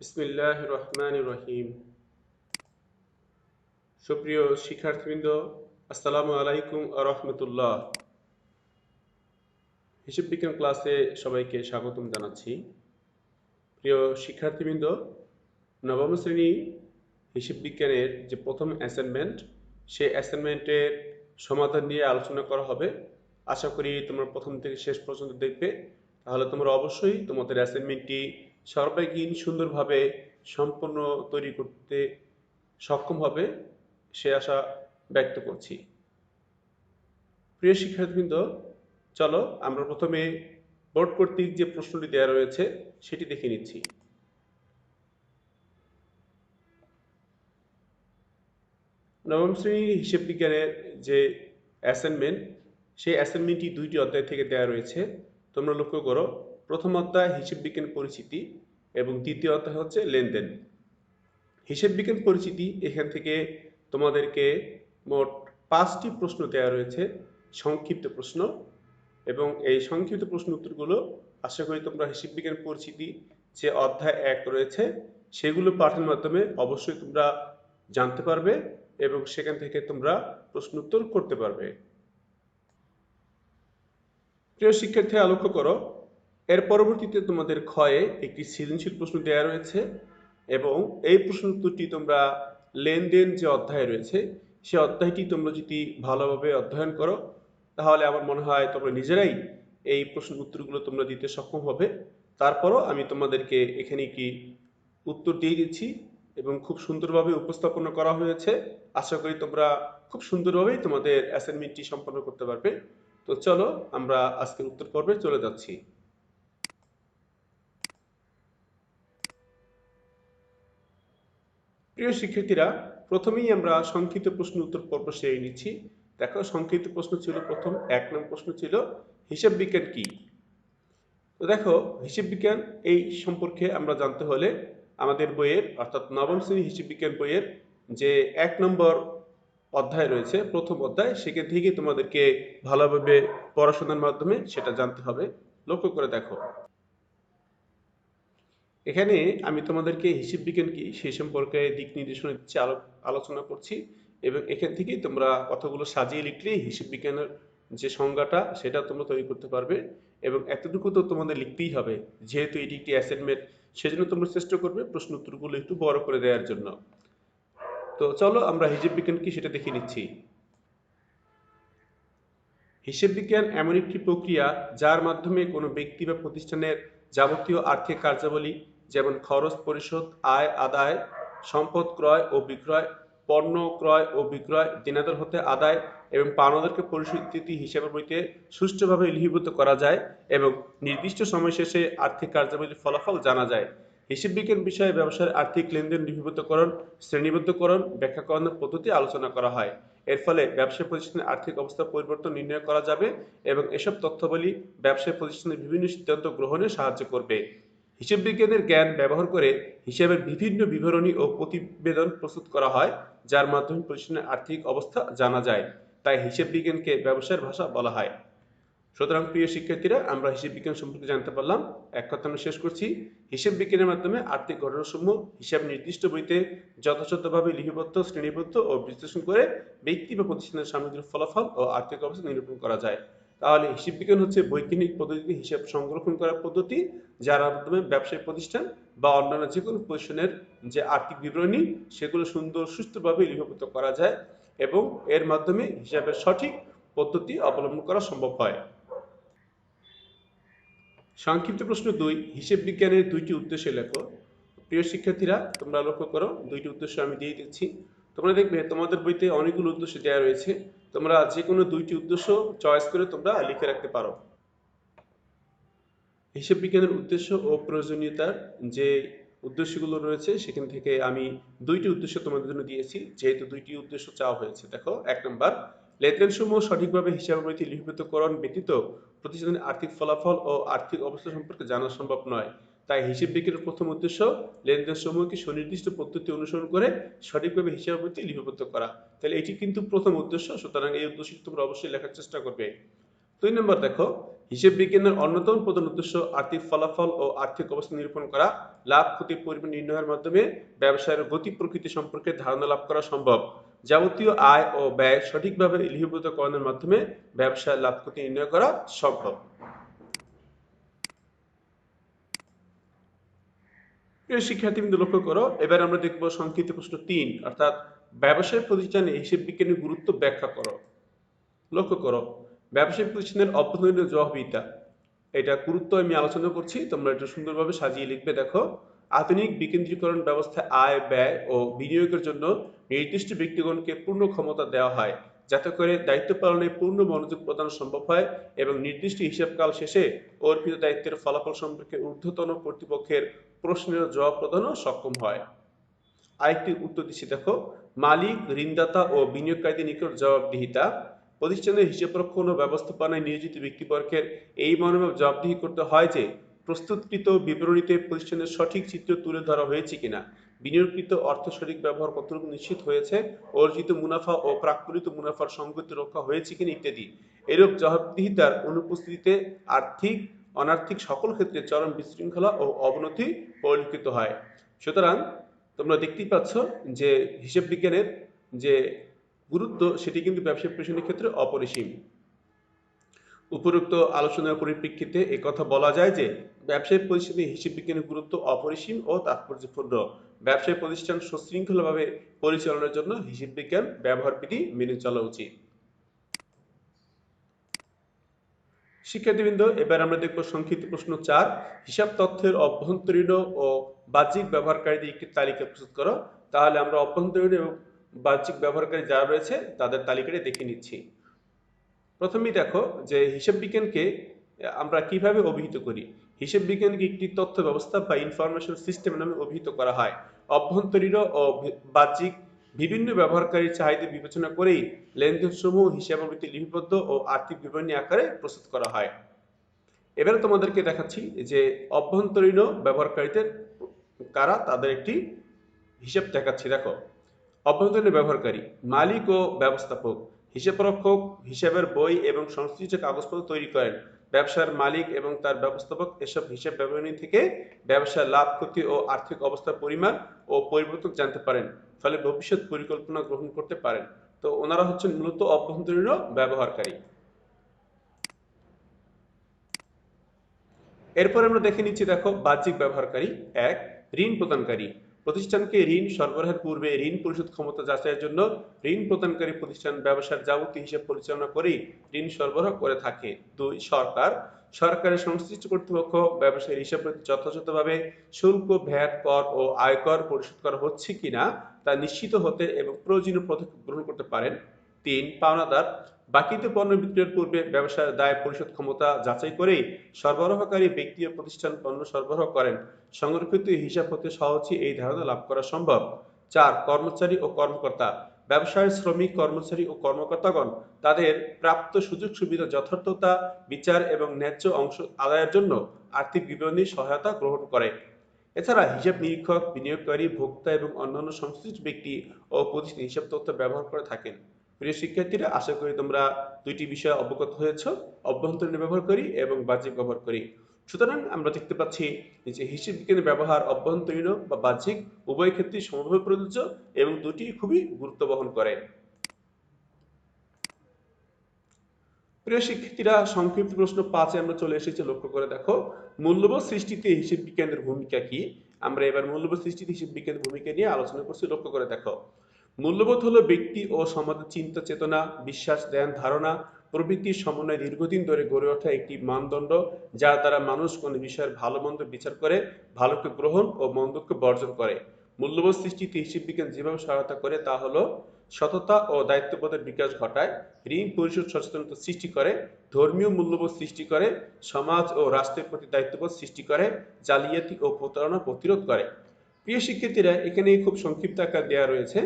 বিসমিল্লাহ রহমান রহিম সুপ্রিয় শিক্ষার্থীবৃন্দ, আসসালামু আলাইকুম রহমতুল্লাহ। হিসাব বিজ্ঞান ক্লাসে সবাইকে স্বাগতম জানাচ্ছি। প্রিয় শিক্ষার্থীবৃন্দ, নবম শ্রেণি হিসাব বিজ্ঞানের যে প্রথম অ্যাসাইনমেন্ট সেই অ্যাসাইনমেন্টের সমাধান নিয়ে আলোচনা করা হবে। আশা করি তোমরা প্রথম থেকে শেষ পর্যন্ত দেখবে। তাহলে তোমরা অবশ্যই তোমাদের অ্যাসাইনমেন্টটি সর্বাঙ্গীন সুন্দরভাবে সম্পূর্ণ তৈরি করতে সক্ষম হবে সে আশা ব্যক্ত করছি। প্রিয় শিক্ষার্থীবৃন্দ, চলো আমরা প্রথমে বোর্ড কর্তৃক যে প্রশ্নটি দেওয়া রয়েছে, সেটি দেখে নিচ্ছি। নবম শ্রেণির হিসেব বিজ্ঞানের যে অ্যাসাইনমেন্ট সেই অ্যাসাইনমেন্টটি দুইটি অধ্যায় থেকে দেওয়া রয়েছে। তোমরা লক্ষ্য করো প্রথম অধ্যায় হিসেব বিজ্ঞান পরিচিতি এবং দ্বিতীয় অধ্যায় হচ্ছে লেনদেন। হিসেব বিজ্ঞান পরিচিতি, এখান থেকে তোমাদেরকে মোট পাঁচটি প্রশ্ন দেওয়া রয়েছে, সংক্ষিপ্ত প্রশ্ন। এবং এই সংক্ষিপ্ত প্রশ্ন উত্তরগুলো আশা করি তোমরা হিসেব বিজ্ঞান পরিচিতি যে অধ্যায় এক রয়েছে, সেগুলো পাঠের মাধ্যমে অবশ্যই তোমরা জানতে পারবে এবং সেখান থেকে তোমরা প্রশ্ন উত্তর করতে পারবে। প্রিয় শিক্ষার্থীরা, লক্ষ্য করো এর পরবর্তীতে তোমাদের ক্ষয়ে একটি সৃজনশীল প্রশ্ন দেওয়া রয়েছে এবং এই প্রশ্ন উত্তরটি তোমরা লেনদেন যে অধ্যায় রয়েছে, সে অধ্যায়টি তোমরা যদি ভালোভাবে অধ্যয়ন করো, তাহলে আমার মনে হয় তোমরা নিজেরাই এই প্রশ্ন উত্তরগুলো তোমরা দিতে সক্ষম হবে। তারপরও আমি তোমাদেরকে এখানে কি উত্তর দিয়ে দিচ্ছি এবং খুব সুন্দরভাবে উপস্থাপনা করা হয়েছে। আশা করি তোমরা খুব সুন্দরভাবেই তোমাদের অ্যাসাইনমেন্টটি সম্পন্ন করতে পারবে। তো চলো আমরা আজকের উত্তর পর্বে চলে যাচ্ছি। প্রিয় শিক্ষার্থীরা, প্রথমেই আমরা সংক্ষিপ্ত প্রশ্ন উত্তর পর্ব সেরে নিচ্ছি। দেখো, সংক্ষিপ্ত প্রশ্ন ছিল প্রথম, এক নম্বর প্রশ্ন ছিল, হিসাব বিজ্ঞান কি? তো দেখো, হিসাব বিজ্ঞান এই সম্পর্কে আমরা জানতে হলে আমাদের বইয়ের, অর্থাৎ নবম শ্রেণি হিসাব বিজ্ঞান বইয়ের যে এক নম্বর অধ্যায় রয়েছে, প্রথম অধ্যায়, সেখান থেকে তোমাদেরকে ভালোভাবে পড়াশোনার মাধ্যমে সেটা জানতে হবে। লক্ষ্য করে দেখো। এখানে আমি তোমাদেরকে হিসাব বিজ্ঞান কি সেই সম্পর্কে দিক নির্দেশনা দিচ্ছি আলোচনা করছি এবং এখান থেকেই তোমরা কথাগুলো সাজিয়ে লিখলেই হিসাব বিজ্ঞানের যে সংজ্ঞাটা সেটা তোমরা তৈরি করতে পারবে এবং এতটুকু তো তোমাদের লিখতেই হবে। যেহেতু এটি একটি অ্যাসাইনমেন্ট সেজন্য তোমরা চেষ্টা করবে প্রশ্ন উত্তরগুলো একটু বড় করে দেওয়ার জন্য। তো চলো আমরা হিসাব বিজ্ঞান কি সেটা দেখে নিচ্ছি। হিসেব বিজ্ঞান এমন একটি প্রক্রিয়া যার মাধ্যমে কোনো ব্যক্তি বা প্রতিষ্ঠানের যাবতীয় আর্থিক কার্যাবলী যেমন খরচ পরিশোধ, আয়, আদায়, সম্পদ ক্রয় ও বিক্রয়, পণ্য ক্রয় ও বিক্রয়, দিনাদার হতে আদায় এবং পাওনাদারকে পরিস্থিতি হিসেবে বইতে সুষ্ঠুভাবে লিপিবদ্ধ করা যায় এবং নির্দিষ্ট সময় শেষে আর্থিক কার্যাবলীর ফলাফল জানা যায়। হিসেব বিজ্ঞান বিষয়ে ব্যবসার আর্থিক লেনদেন লিপিবদ্ধকরণ, শ্রেণীবদ্ধকরণ, ব্যাখ্যাকরণের পদ্ধতি আলোচনা করা হয়। এর ফলে ব্যবসায় প্রতিষ্ঠানের আর্থিক অবস্থা পরিবর্তন নির্ণয় করা যাবে এবং এসব তথ্যাবলী ব্যবসায় প্রতিষ্ঠানের বিভিন্ন সিদ্ধান্ত গ্রহণে সাহায্য করবে। হিসেব বিজ্ঞানের জ্ঞান ব্যবহার করে হিসাবের বিভিন্ন বিবরণী ও প্রতিবেদন প্রস্তুত করা হয়, যার মাধ্যমে প্রতিষ্ঠানের আর্থিক অবস্থা জানা যায়। তাই হিসেব বিজ্ঞানকে ব্যবসায়ের ভাষা বলা হয়। সুতরাং প্রিয় শিক্ষার্থীরা, আমরা হিসেব বিজ্ঞান সম্পর্কে জানতে পারলাম। এক কথা আমরা শেষ করছি। হিসেব বিজ্ঞানের মাধ্যমে আর্থিক ঘটনাসমূহ হিসাব নির্দিষ্ট বইতে যথাযথভাবে লিপিবদ্ধ, শ্রেণীবদ্ধ ও বিশ্লেষণ করে ব্যক্তি বা প্রতিষ্ঠানের সামগ্রিক ফলাফল ও আর্থিক অবস্থা নিরূপণ করা যায়। তাহলে হিসাব বিজ্ঞান হচ্ছে বৈজ্ঞানিক পদ্ধতিতে হিসাব সংরক্ষণ করার পদ্ধতি, যার মাধ্যমে ব্যবসায়িক প্রতিষ্ঠান বা অন্যান্য যে কোনো প্রতিষ্ঠানের যে আর্থিক বিবরণী, সেগুলো সুন্দর সুস্থভাবে লিপিবদ্ধ করা যায় এবং এর মাধ্যমে হিসাবের সঠিক পদ্ধতি অবলম্বন করা সম্ভব হয়। সংক্ষিপ্ত প্রশ্ন দুই, হিসেব বিজ্ঞানের দুইটি উদ্দেশ্য লেখো। প্রিয় শিক্ষার্থীরা, তোমরা লক্ষ্য করো, দুইটি উদ্দেশ্য আমি দিয়ে দিচ্ছি। তোমরা দেখবে তোমাদের বইতে অনেকগুলো উদ্দেশ্য দেওয়া রয়েছে। তোমরা যে কোনো দুইটি উদ্দেশ্য চয়েস করে তোমরা লিখে রাখতে পারো। হিসেব বিজ্ঞানের উদ্দেশ্য ও প্রয়োজনীয়তার যে উদ্দেশ্যগুলো রয়েছে, সেখান থেকে আমি দুইটি উদ্দেশ্য তোমাদের জন্য দিয়েছি। যেহেতু দুইটি উদ্দেশ্য চাওয়া হয়েছে, দেখো, এক নম্বর লেনদেন সমূহ সঠিকভাবে হিসাব বইতে লিপিবদ্ধকরণ ব্যতীত প্রতিষ্ঠানের আর্থিক ফলাফল ও আর্থিক অবস্থা সম্পর্কে জানা সম্ভব নয়। তাই হিসেব বিজ্ঞানের প্রথম উদ্দেশ্য লেনদেন সমূহকে সুনির্দিষ্ট পদ্ধতি অনুসরণ করে সঠিকভাবে হিসাব বইতে লিপিবদ্ধ করা। তাহলে এটি কিন্তু প্রথম উদ্দেশ্য, সুতরাং এই উদ্দেশ্য তোমরা অবশ্যই লেখার চেষ্টা করবে। দুই নম্বর দেখো, হিসেব বিজ্ঞানের অন্যতম প্রধান উদ্দেশ্য আর্থিক ফলাফল ও আর্থিক অবস্থা নিরূপণ করা। লাভ ক্ষতির পরিমাণ নির্ণয়ের মাধ্যমে ব্যবসায়ের গতি প্রকৃতি সম্পর্কে ধারণা লাভ করা সম্ভব। যাবতীয় আয় ও ব্যয় সঠিকভাবে লিপিবদ্ধকরণের মাধ্যমে ব্যবসায় লাভ, ক্ষতি নির্ণয় করা সম্ভব। প্রিয় শিক্ষার্থীবৃন্দ, লক্ষ্য করো, এবার আমরা দেখব সংক্ষিপ্ত প্রশ্ন তিন, অর্থাৎ ব্যবসায় প্রতিষ্ঠানে হিসেব বিজ্ঞানের গুরুত্ব ব্যাখ্যা করো। লক্ষ্য করো, ব্যবসায়িক প্রতিষ্ঠানের অভ্যন্তরীণ জবাবদিহিতা। এটা গুরুত্ব আমি আলোচনা করছি, তোমরা এটা সুন্দরভাবে সাজিয়ে লিখবে, দেখো। আধুনিক বিকেন্দ্রীকরণ ব্যবস্থায় আয়, ব্যয় ও বিনিয়োগের জন্য নির্দিষ্ট ব্যক্তিগণকে পূর্ণ ক্ষমতা দেওয়া হয়। যাতে করে দায়িত্ব পালনে পূর্ণ মনোযোগ প্রদান সম্ভব হয় এবং নির্দিষ্ট হিসাবকাল শেষে অর্পিত দায়িত্বের ফলাফল সম্পর্কে ঊর্ধ্বতন কর্তৃপক্ষের প্রশ্নের জবাব প্রদানও সক্ষম হয়। আরেকটি উত্তর দিচ্ছি, দেখো, মালিক, ঋণদাতা ও বিনিয়োগকারীদের নিকট জবাবদিহিতা। প্রতিষ্ঠানের হিসাবরক্ষণ ও ব্যবস্থাপনায় নিয়োজিত ব্যক্তিবর্গের এই মনোভাব জবাবদিহি করতে হয় যে, প্রস্তুতকৃত বিবরণীতে প্রতিষ্ঠানের সঠিক চিত্র তুলে ধরা হয়েছে কিনা। বিনিয়োগকৃত অর্থ সঠিক ব্যবহার কতটুকু নিশ্চিত হয়েছে, অর্জিত মুনাফা ও প্রাপ্তিত মুনাফার সঙ্গতি রক্ষা হয়েছে কিনা ইত্যাদি। এরূপ জবাবদিহিতার অনুপস্থিতিতে আর্থিক অনার্থিক সকল ক্ষেত্রে চরম বিশৃঙ্খলা ও অবনতি পরিলক্ষিত হয়। সুতরাং তোমরা দেখতেই পাচ্ছ যে হিসেব বিজ্ঞানের যে গুরুত্ব, সেটি কিন্তু ব্যবসায়িক প্রশাসনের ক্ষেত্রে অপরিসীম। উপরোক্ত আলোচনার পরিপ্রেক্ষিতে কথা বলা যায় যে ব্যবসায়িক প্রতিষ্ঠানে হিসাব বিজ্ঞানের গুরুত্ব অপরিসীম ও তাৎপর্যপূর্ণ। ব্যবসায়ী প্রতিষ্ঠান সুশৃঙ্খলভাবে পরিচালনার জন্য হিসাব বিজ্ঞান ব্যবহার বিধি মেনে চলা উচিত। শিক্ষার্থীবৃন্দ, এবার আমরা দেখব সংক্ষিপ্ত প্রশ্ন চার। হিসাব তথ্যের অভ্যন্তরীণ ও বাহ্যিক ব্যবহারকারীদের একটি তালিকা প্রস্তুত করো। তাহলে আমরা অভ্যন্তরীণ এবং বাহ্যিক ব্যবহারকারী যারা রয়েছে, তাদের তালিকাটি দেখে নিচ্ছি। প্রথমেই দেখো যে হিসাব বিজ্ঞানকে আমরা কীভাবে অভিহিত করি। হিসাব বিজ্ঞানকে একটি তথ্য ব্যবস্থা বা ইনফরমেশন সিস্টেম নামে অভিহিত করা হয়। অভ্যন্তরীণ ও বাহ্যিক বিভিন্ন ব্যবহারকারীর চাহিদা বিবেচনা করেই লেনদেন সমূহ হিসাবাবৃত্তি লিপিবদ্ধ ও আর্থিক বিবরণী আকারে প্রস্তুত করা হয়। এবারে তোমাদেরকে দেখাচ্ছি যে অভ্যন্তরীণ ব্যবহারকারীদের কারা তাদের একটি হিসাব দেখাচ্ছি। দেখো, অভ্যন্তরীণ ব্যবহারকারী, মালিক ও ব্যবস্থাপক, হিসাবরক্ষক, হিসাবের বই এবং সংশ্লিষ্ট কাগজপত্র তৈরি করেন। ব্যবসার মালিক এবং তার ব্যবস্থাপক এসব হিসাব বিবরণী থেকে ব্যবসার লাভ, ক্ষতি ও আর্থিক অবস্থার পরিমাণ ও পরিবর্তন জানতে পারেন। ফলে ভবিষ্যৎ পরিকল্পনা গ্রহণ করতে পারেন। তো ওনারা হচ্ছেন মূলত অভ্যন্তরীণ ব্যবহারকারী। এরপর আমরা দেখে নিচ্ছি, দেখো, বাহ্যিক ব্যবহারকারী এক, ঋণ প্রদানকারী। প্রতিষ্ঠানকে ঋণ সরবরাহের পূর্বে ঋণ পরিশোধ ক্ষমতা যাচাইয়ের জন্য ঋণ প্রদানকারী প্রতিষ্ঠান ব্যবসার যাবতীয় হিসাব পরিচালনা করেই ঋণ সরবরাহ করে থাকে। দুই, সরকার। সরকারের সংশ্লিষ্ট কর্তৃপক্ষ ব্যবসায়ীর হিসাব যথাযথভাবে শুল্ক, ভ্যাট, কর ও আয়কর পরিশোধ করা হচ্ছে কিনা তা নিশ্চিত হতে এবং প্রয়োজনীয় পদক্ষেপ গ্রহণ করতে পারেন। তিন, পাওনাদার। বাকিতে পণ্য বিক্রয়ের পূর্বে ব্যবসার দায় পরিশোধ ক্ষমতা যাচাই করেই সরবরাহকারী ব্যক্তি ও প্রতিষ্ঠান পণ্য সরবরাহ করেন। সংরক্ষিত হিসাব হতে সহজেই এই ধারণা লাভ করা সম্ভব। চার, কর্মচারী ও কর্মকর্তা। ব্যবসায়ের শ্রমিক, কর্মচারী ও কর্মকর্তাগণ তাদের প্রাপ্ত সুযোগ সুবিধা যথার্থতা, বিচার এবং ন্যায্য অংশ আদায়ের জন্য আর্থিক বিবরণী সহায়তা গ্রহণ করে। এছাড়া হিসাব নিরীক্ষক, বিনিয়োগকারী, ভোক্তা এবং অন্যান্য সংশ্লিষ্ট ব্যক্তি ও প্রতিষ্ঠান হিসাব তথ্য ব্যবহার করে থাকেন। প্রিয় শিক্ষার্থীরা, আশা করি তোমরা দুইটি বিষয় অবগত হয়েছ। অভ্যন্তরীণ ব্যবহার করি এবং বাহ্যিক ব্যবহার করি। সুতরাং আমরা দেখতে পাচ্ছি যে হিসাব বিজ্ঞানের ব্যবহার অভ্যন্তরীণ বা বাহ্যিক উভয় ক্ষেত্রেই সমভাবে প্রযোজ্য এবং দুটি খুবই গুরুত্ব বহন করে। প্রিয় শিক্ষার্থীরা, সংক্ষিপ্ত প্রশ্ন পাঁচে আমরা চলে এসেছি, লক্ষ্য করে দেখো। মূল্যবোধ সৃষ্টিতে হিসেব বিজ্ঞানের ভূমিকা কি? আমরা এবার মূল্যবোধ সৃষ্টিতে হিসেব বিজ্ঞানের ভূমিকা নিয়ে আলোচনা করছি, লক্ষ্য করে দেখো। মূল্যবোধ হলো ব্যক্তি ও সমাজের চিন্তা চেতনা, বিশ্বাস, ধ্যান, ধারণা প্রভৃতির সমন্বয়ে দীর্ঘদিন ধরে গড়ে ওঠা একটি মানদণ্ড যার দ্বারা মানুষ কোনো বিষয়ের ভালো মন্দ বিচার করে, ভালোকে গ্রহণ ও মন্দকে বর্জন করে। মূল্যবোধ সৃষ্টিতে হিসেব বিজ্ঞান যেভাবে সহায়তা করে তা হলো সততা ও দায়িত্ববোধের বিকাশ ঘটায়, ঋণ, পরিশোধ, সচেতনতা সৃষ্টি করে, ধর্মীয় মূল্যবোধ সৃষ্টি করে, সমাজ ও রাষ্ট্রের প্রতি দায়িত্ববোধ সৃষ্টি করে, জালিয়াতি ও প্রতারণা প্রতিরোধ করে। প্রিয় শিক্ষার্থীরা এখানে খুব সংক্ষিপ্ত আকার দেওয়া রয়েছে।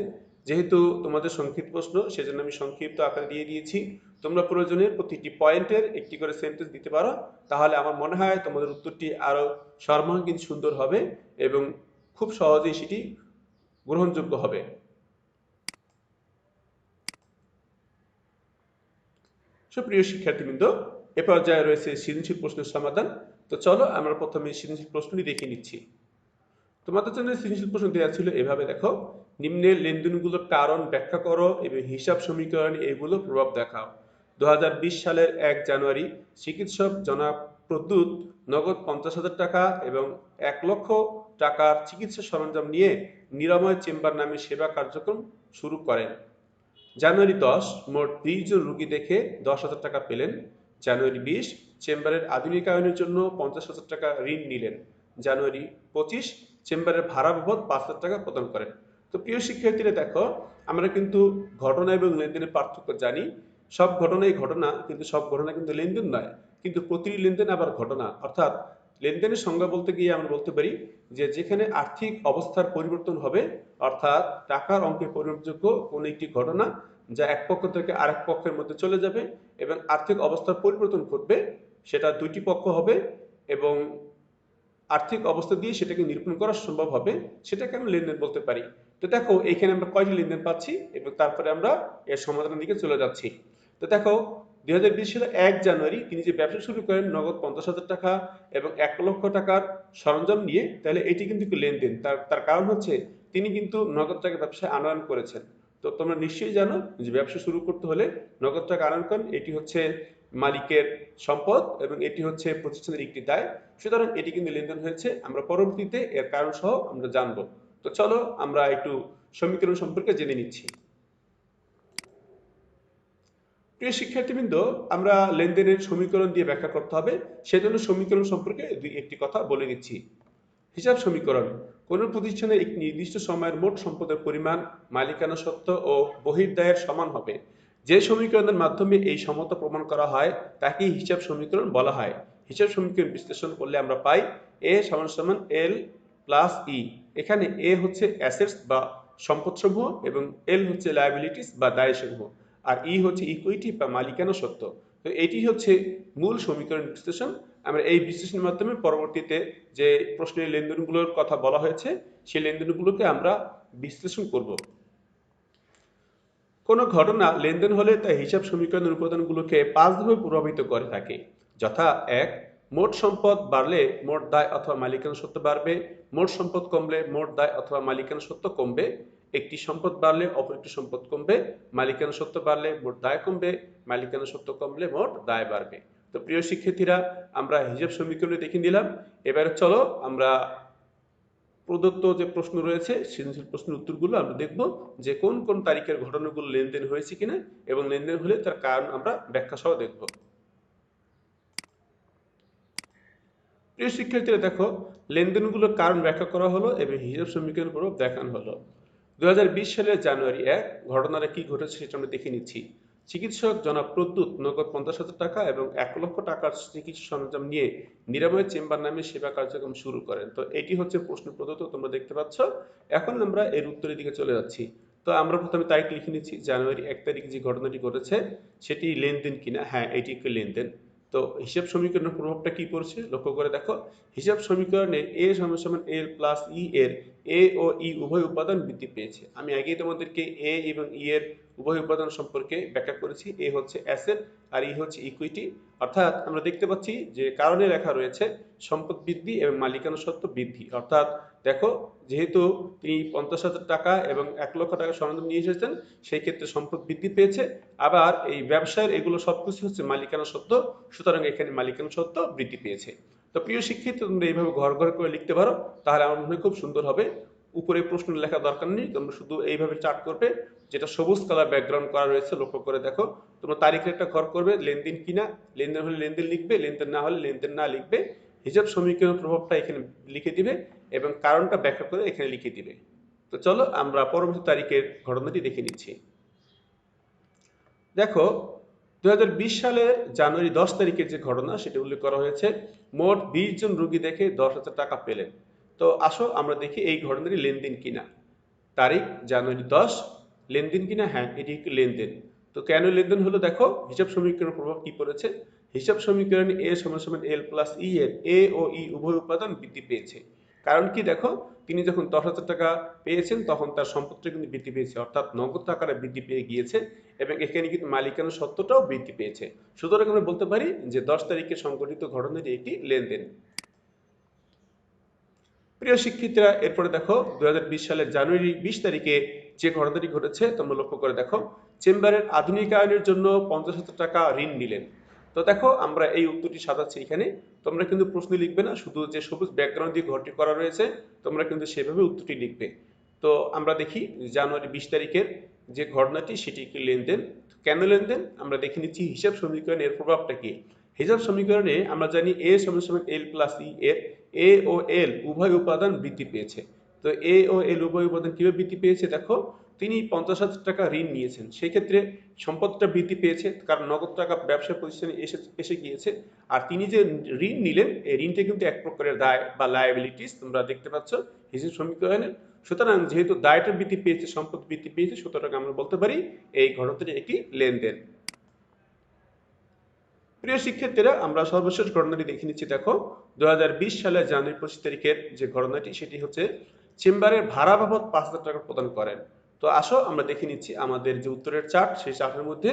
যেহেতু তোমাদের সংক্ষিপ্ত প্রশ্ন, সেজন্য আমি সংক্ষিপ্ত আকারে দিয়ে দিয়েছি। তোমরা প্রয়োজনে প্রতিটি পয়েন্টের একটি করে সেন্টেন্স দিতে পারো। তাহলে আমার মনে হয় তোমাদের উত্তরটি আরও সর্বাঙ্গীন সুন্দর হবে এবং খুব সহজেই সেটি গ্রহণযোগ্য হবে। সুপ্রিয় শিক্ষার্থীবৃন্দ, এ পর্যায়ে রয়েছে সৃজনশীল প্রশ্নের সমাধান। তো চলো আমরা প্রথমে সৃজনশীল প্রশ্নটি দেখে নিচ্ছি। তোমাদের জন্য সৃজনশীল প্রশ্ন দেওয়া ছিল, এভাবে দেখো। নিম্নের লেনদেনগুলোর কারণ ব্যাখ্যা করো এবং হিসাব সমীকরণে এগুলো প্রভাব দেখাও। দু হাজার বিশ সালের এক জানুয়ারি চিকিৎসক জনাব প্রদ্যুৎ নগদ পঞ্চাশ হাজার টাকা এবং এক লক্ষ টাকার চিকিৎসা সরঞ্জাম নিয়ে নিরাময় চেম্বার নামে সেবা কার্যক্রম শুরু করেন। জানুয়ারি দশ, মোট বিশ জন রুগী দেখে দশ হাজার টাকা পেলেন। জানুয়ারি বিশ, চেম্বারের আধুনিকায়নের জন্য পঞ্চাশ হাজার টাকা ঋণ নিলেন। জানুয়ারি পঁচিশ, চেম্বারের ভাড়া বাবদ পাঁচ হাজার টাকা প্রদান করেন। তো প্রিয় শিক্ষার্থীরা দেখো, আমরা কিন্তু ঘটনা এবং লেনদেনের পার্থক্য জানি। সব ঘটনাই ঘটনা, কিন্তু সব ঘটনা কিন্তু লেনদেন নয়। কিন্তু প্রতিটি লেনদেন আবার ঘটনা। অর্থাৎ লেনদেনের সংজ্ঞা বলতে গিয়ে আমরা বলতে পারি যে যেখানে আর্থিক অবস্থার পরিবর্তন হবে, অর্থাৎ টাকার অঙ্কে পরিমাপযোগ্য কোনো একটি ঘটনা যা এক পক্ষ থেকে আরেক পক্ষের মধ্যে চলে যাবে এবং আর্থিক অবস্থার পরিবর্তন ঘটবে, সেটা দুইটি পক্ষ হবে এবং আর্থিক অবস্থা দিয়ে সেটাকে নিরূপণ করা সম্ভব হবে, সেটাকে আমরা লেনদেন বলতে পারি। তো দেখো, এইখানে আমরা কয়টি লেনদেন পাচ্ছি এবং তারপরে আমরা এর সমাধানের দিকে চলে যাচ্ছি। তো দেখো, দুই হাজার বিশ সালে এক জানুয়ারি তিনি যে ব্যবসা শুরু করেন, নগদ পঞ্চাশ হাজার টাকা এবং এক লক্ষ টাকার সরঞ্জাম নিয়ে, তাহলে এটি কিন্তু লেনদেন। তার তার কারণ হচ্ছে তিনি কিন্তু নগদ টাকা ব্যবসায় আনয়ন করেছেন। তো তোমরা নিশ্চয়ই জানো যে ব্যবসা শুরু করতে হলে নগদ টাকা আনয়ন করেন, এটি হচ্ছে মালিকের সম্পদ এবং এটি হচ্ছে প্রতিষ্ঠানের একটি দায়। সুতরাং এটি কিন্তু লেনদেন হয়েছে, আমরা পরবর্তীতে এর কারণ সহ আমরা জানব। তো চলো আমরা একটু সমীকরণ সম্পর্কে জেনে নিচ্ছি। প্রিয় শিক্ষার্থীবৃন্দ, আমরা লেনদেনের সমীকরণ দিয়ে ব্যাখ্যা করতে হবে, সেজন্য সমীকরণ সম্পর্কে দুই একটি কথা বলে নিচ্ছি। হিসাব সমীকরণ, কোনো প্রতিষ্ঠানের একটি নির্দিষ্ট সময়ের মোট সম্পদের পরিমাণ, মালিকানা সত্ত্ব ও বহির্দায়ের সমান হবে। যে সমীকরণের মাধ্যমে এই সমতা প্রমাণ করা হয় তাকে হিসাব সমীকরণ বলা হয়। হিসাব সমীকরণ বিশ্লেষণ করলে আমরা পাই, এ সমান সমান এল প্লাস ই এখানে এ হচ্ছে অ্যাসেটস বা সম্পদসমূহ এবং এল হচ্ছে লায়াবিলিটিস বা দায়সমূহ। আর ই হচ্ছে ইকুইটি বা মালিকানা সত্ত্ব তো এটি হচ্ছে মূল সমীকরণ বিশ্লেষণ। আমরা এই বিশ্লেষণের মাধ্যমে পরবর্তীতে যে প্রশ্নের লেনদেনগুলোর কথা বলা হয়েছে, সেই লেনদেনগুলোকে আমরা বিশ্লেষণ করব। কোনো ঘটনা লেনদেন হলে তা হিসাব সমীকরণের উপাদানগুলোকে পাঁচভাবে প্রভাবিত করে থাকে। যথা এক মোট সম্পদ বাড়লে মোট দায় অথবা মালিকানা সত্য বাড়বে, মোট সম্পদ কমলে মোট দায় অথবা মালিকানা সত্ত্ব কমবে, একটি সম্পদ বাড়লে অপর একটি সম্পদ কমবে, মালিকানা সত্য বাড়লে মোট দায় কমবে, মালিকানা সত্য কমলে মোট দায় বাড়বে। তো প্রিয় শিক্ষার্থীরা, আমরা হিসাব সমীকরণে দেখে নিলাম। এবারে চলো আমরা প্রদত্ত যে প্রশ্ন রয়েছে, সৃজনশীল প্রশ্নের উত্তরগুলো আমরা দেখব যে কোন কোন তারিখের ঘটনাগুলো লেনদেন হয়েছে কিনা এবং লেনদেন হলে তার কারণ আমরা ব্যাখ্যা সহ দেখব। প্রিয় শিক্ষার্থীরা, দেখো, লেনদেনগুলোর কারণ ব্যাখ্যা করা হলো এবং হিসাব সমীকরণের প্রভাব দেখানো হলো। দু হাজার বিশ সালের জানুয়ারি এক, ঘটনাটা কি ঘটেছে সেটা আমরা দেখে নিচ্ছি। চিকিৎসক জনাব প্রদ্যুৎ নগদ পঞ্চাশ হাজার টাকা এবং এক লক্ষ টাকার চিকিৎসা সরঞ্জাম নিয়ে নিরাময় চেম্বার নামে সেবা কার্যক্রম শুরু করেন। তো এটি হচ্ছে প্রশ্ন প্রদত্ত, তোমরা দেখতে পাচ্ছ। এখন আমরা এর উত্তরের দিকে চলে যাচ্ছি। তো আমরা প্রথমে তারিখ লিখে নিচ্ছি, জানুয়ারি এক তারিখ যে ঘটনাটি ঘটেছে, সেটি লেনদেন কিনা? হ্যাঁ এটি একটি লেনদেন। তো হিসাব সমীকরণের প্রভাবটা কি পড়ছে? লক্ষ্য করে দেখো, হিসাব সমীকরণে এ সমান সমান এল প্লাস ই এর এ ও ই উভয় উপাদান বৃদ্ধি পেয়েছে। আমি আগেই তোমাদেরকে এ এবং ই এর উভয় উপাদান সম্পর্কে ব্যাখ্যা করেছি, এ হচ্ছে অ্যাসেট আর ই হচ্ছে ইকুইটি অর্থাৎ আমরা দেখতে পাচ্ছি যে কারণে লেখা রয়েছে সম্পদ বৃদ্ধি এবং মালিকানা সত্ত্ব বৃদ্ধি। অর্থাৎ দেখো, যেহেতু তিনি পঞ্চাশ হাজার টাকা এবং এক লক্ষ টাকা সরঞ্জাম নিয়ে এসেছেন, সেই ক্ষেত্রে সম্পদ বৃদ্ধি পেয়েছে। আবার এই ব্যবসায়ের এগুলো সবকিছু হচ্ছে মালিকানা সত্ত্ব সুতরাং এখানে মালিকানা সত্ত্ব বৃদ্ধি পেয়েছে। তো প্রিয় শিক্ষিত তোমরা এইভাবে ঘর ঘর করে লিখতে পারো, তাহলে আমার মনে হয় খুব সুন্দর হবে। উপরে প্রশ্ন লেখা দরকার নেই, তোমরা শুধু এইভাবে চার্ট করবে, যেটা সবুজ কালার ব্যাকগ্রাউন্ড করা রয়েছে, লক্ষ্য করে দেখো। তোমরা তারিখের একটা ঘর করবে, লেনদেন কিনা, লেনদেন হলে লেনদেন লিখবে, লেনদেন না হলে লেনদেন না লিখবে। হিসাব সমীকরণ প্রভাবটা এখানে লিখে দিবে এবং কারণটা ব্যাখ্যা করে এখানে লিখে দিবে। তো চলো, আমরা পরবর্তী তারিখের ঘটনাটি দেখে নিচ্ছি। দেখো দু হাজার বিশ সালের জানুয়ারি দশ তারিখের যে ঘটনা, সেটা উল্লেখ করা হয়েছে। মোট বিশ জন রুগী দেখে দশ হাজার টাকা পেলেন। তো আসো, আমরা দেখি এই ঘটনাটি লেনদেন কিনা। তারিখ, জানুয়ারি দশ। লেনদেন কিনা? হ্যাঁ এটি একটি লেনদেন। তো কেন লেনদেন হলো? দেখো, হিসাব সমীকরণের প্রভাব কি পড়েছে? হিসাব সমীকরণে এ সমান সমান এল প্লাস ই এর এ ও ই উভয় উপাদান বৃদ্ধি পেয়েছে। কারণ কি? দেখো, তিনি যখন দশ হাজার টাকা পেয়েছেন, তখন তার সম্পত্তি কিন্তু বৃদ্ধি পেয়েছে। অর্থাৎ নগদ আকারে বৃদ্ধি পেয়ে গিয়েছে এবং এখানে কিন্তু মালিকানা সত্ত্বটাও বৃদ্ধি পেয়েছে। সুতরাং আমরা বলতে পারি যে দশ তারিখে সংঘটিত ঘটনাটি একটি লেনদেন। প্রিয় শিক্ষিতরা, এরপরে দেখো দু হাজার বিশ সালের জানুয়ারি বিশ তারিখে যে ঘটনাটি ঘটেছে, তোমরা লক্ষ্য করে দেখো, চেম্বারের আধুনিকায়নের জন্য পঞ্চাশ হাজার টাকা ঋণ নিলেন। তো দেখো, আমরা এই উত্তরটি সাজাচ্ছি এখানে। তোমরা কিন্তু প্রশ্ন লিখবে না, শুধু যে সবুজ ব্যাকগ্রাউন্ড দিয়ে ঘরটি করা রয়েছে, তোমরা কিন্তু সেভাবে উত্তরটি লিখবে। তো আমরা দেখি, জানুয়ারি বিশ তারিখের যে ঘটনাটি, সেটি একটি লেনদেন। কেন লেনদেন? আমরা দেখে নিচ্ছি, হিসাব সমীকরণের প্রভাবটা কি? হিসাব সমীকরণে আমরা জানি এ সমান এল প্লাস ই এর এ ও এল উভয় উপাদান বৃদ্ধি পেয়েছে। তো এ ও এল উভয় উপাদান কীভাবে বৃদ্ধি পেয়েছে? দেখো, তিনি পঞ্চাশ হাজার টাকা ঋণ নিয়েছেন। সেই ক্ষেত্রে সম্পদটা বৃদ্ধি পেয়েছে, কারণ নগদ টাকা ব্যবসা প্রতিষ্ঠানে এসে এসে গিয়েছে। আর তিনি যে ঋণ নিলেন, এই ঋণটা কিন্তু এক প্রকারের দায় বা লায়াবিলিটিস তোমরা দেখতে পাচ্ছ হিসেব সমীকরণে। সুতরাং যেহেতু দায়টা বৃদ্ধি পেয়েছে সম্পদ বৃদ্ধি পেয়েছে, সুতরাং আমরা বলতে পারি এই ঘটনাটি একটি লেনদেন। প্রিয় শিক্ষার্থীরা, আমরা সর্বশেষ ঘটনাটি দেখে নিচ্ছি। দেখো বিশ সালের জানুয়ারি পঁচিশ তারিখের যে ঘটনাটি, সেটি হচ্ছে চেম্বারের ভাড়া বাবদ পাঁচ হাজার টাকা প্রদান করেন। তো আসো, আমরা দেখে নিচ্ছি আমাদের যে উত্তরের চার্ট, সেই চার্টের মধ্যে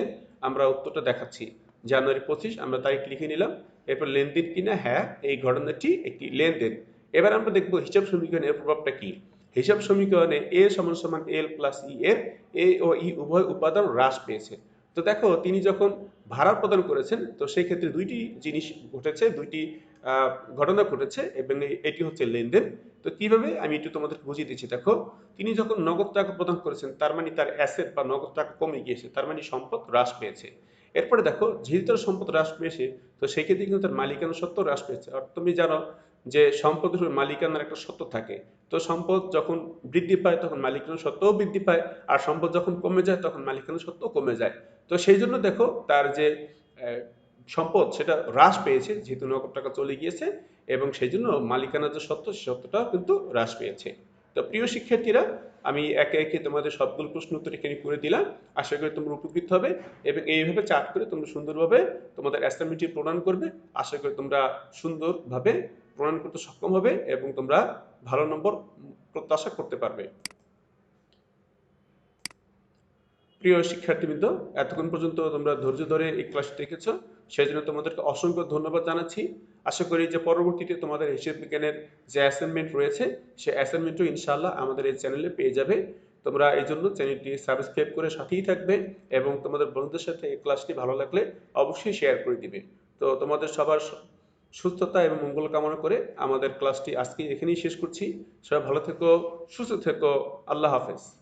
আমরা উত্তরটা দেখাচ্ছি। জানুয়ারি পঁচিশ, আমরা তারিখ লিখে নিলাম, এরপর লেনদেন কিনা? হ্যাঁ এই ঘটনাটি একটি লেনদেন। এবার আমরা দেখব হিসাব সমীকরণের প্রভাবটা কি? হিসাব সমীকরণে এ সমান সমান এল প্লাস ই এর এ ও ই উভয় উপাদান হ্রাস পেয়েছে। তো দেখো, তিনি যখন ভাড়া প্রদান করেছেন, তো সেই ক্ষেত্রে দুইটি জিনিস ঘটেছে, দুইটি ঘটনা ঘটেছে, এবং এটি হচ্ছে লেনদেন। তো কীভাবে? আমি একটু তোমাদের বুঝিয়ে দিচ্ছি। দেখো, তিনি যখন নগদ টাকা প্রদান করেছেন, তার মানে তার অ্যাসেট বা নগদ টাকা কমে গিয়েছে, তার মানে সম্পদ হ্রাস পেয়েছে। এরপরে দেখো, যেহেতু সম্পদ হ্রাস পেয়েছে, তো সেই ক্ষেত্রে কিন্তু তার মালিকানা সত্ত্বেও হ্রাস পেয়েছে। আর তুমি জানো যে সম্পদের মালিকানার একটা সত্ত্ব থাকে। তো সম্পদ যখন বৃদ্ধি পায়, তখন মালিকানা সত্ত্বও বৃদ্ধি পায়। আর সম্পদ যখন কমে যায়, তখন মালিকানা সত্ত্বও কমে যায়। তো সেই জন্য দেখো, তার যে সম্পদ, সেটা হ্রাস পেয়েছে, যেহেতু নগদ টাকা চলে গিয়েছে। এবং সেই জন্য মালিকানার যে সত্ত্ব সে সত্ত্বটাও কিন্তু হ্রাস পেয়েছে। তো প্রিয় শিক্ষার্থীরা, আমি একে একে তোমাদের সবগুলো প্রশ্ন উত্তর এখানে করে দিলাম। আশা করি তোমরা উপকৃত হবে এবং এইভাবে চার্ট করে তোমরা সুন্দরভাবে তোমাদের অ্যাসাইনমেন্টটি প্রদান করবে। আশা করি তোমরা সুন্দরভাবে প্রদান করতে সক্ষম হবে এবং তোমরা ভালো নম্বর প্রত্যাশা করতে পারবে। প্রিয় শিক্ষার্থীবৃন্দ, এতক্ষণ পর্যন্ত তোমরা ধৈর্য ধরে এই ক্লাসটি দেখেছ। সেই জন্য তোমাদেরকে অসংখ্য ধন্যবাদ জানাচ্ছি। আশা করি যে পরবর্তীতে তোমাদের হিসেব বিজ্ঞানের যে অ্যাসাইনমেন্ট রয়েছে, সেই অ্যাসাইনমেন্টও ইনশাআল্লাহ আমাদের এই চ্যানেলে পেয়ে যাবে। তোমরা এই জন্য চ্যানেলটি সাবস্ক্রাইব করে সাথেই থাকবে এবং তোমাদের বন্ধুদের সাথে এই ক্লাসটি ভালো লাগলে অবশ্যই শেয়ার করে দিবে। তো তোমাদের সবার সুস্থতা এবং মঙ্গল কামনা করে আমাদের ক্লাসটি আজকে এখানেই শেষ করছি। সবাই ভালো থেকো, সুস্থ থেকো। আল্লাহ হাফেজ।